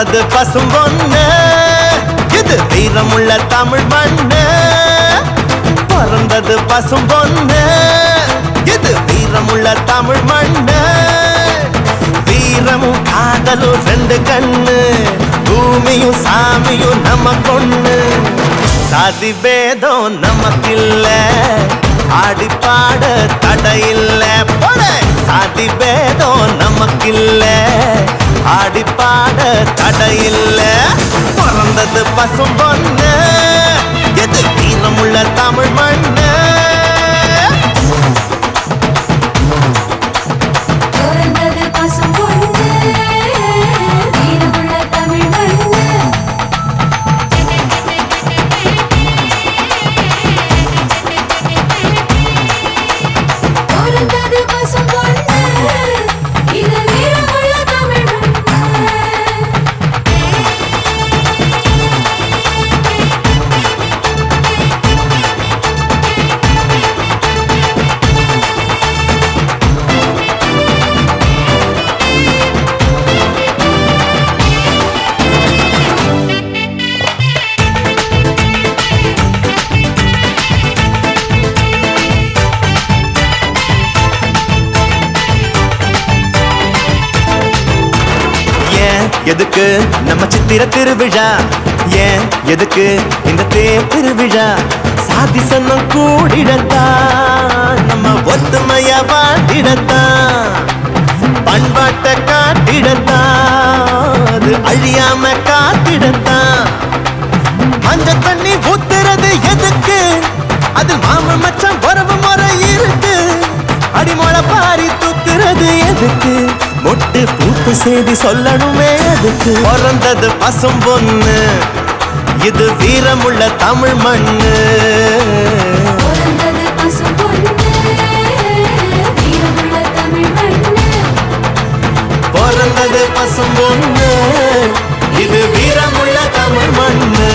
பிறந்தது பசும் பொண்ணு. இது வீரமுள்ள தமிழ் மண்ணு. பிறந்தது பசும் பொண்ணு. இது வீரமுள்ள தமிழ் மண்ணு. வீரமும் காதலும் ரெண்டு கண்ணு. பூமியும் சாமியும் நம்ம கொண்ணு சாதி பேதம் நமக்கில்ல ஆடி பாட தடையில்ல. ஆடி பாட தடையில்ல. பிறந்தது பசும் பொண்ணு எது தீனமுள்ள தமிழ் மண்ணு. எதுக்கு நம்ம சித்திர திருவிழா? ஏன் எதுக்கு இந்த தேர் திருவிழா? சாதி சன்னம் கூடிடத்தான் நம்ம ஒத்துமையா வாட்டிடத்தான் பண்பாட்டை காட்டிடத்தான் அது அழியாம காத்திடத்தான். மஞ்ச தண்ணி ஊத்துறது எதுக்கு? அது மாமன் மச்சான் உறவு முறை இருக்கு. அடிமொழ பாரி தூக்குறது எதுக்கு? மொட்டு பூத்து செய்தி சொல்லணுமே எதுக்கு பிறந்தது பசும் பொண்ணு இது வீரமுள்ள தமிழ் மண்ணு. பிறந்தது பசும் பொண்ணு வீரமுள்ள தமிழ் மண்ணு. பிறந்தது பசும் பொண்ணு இது வீரமுள்ள தமிழ் மண்ணு.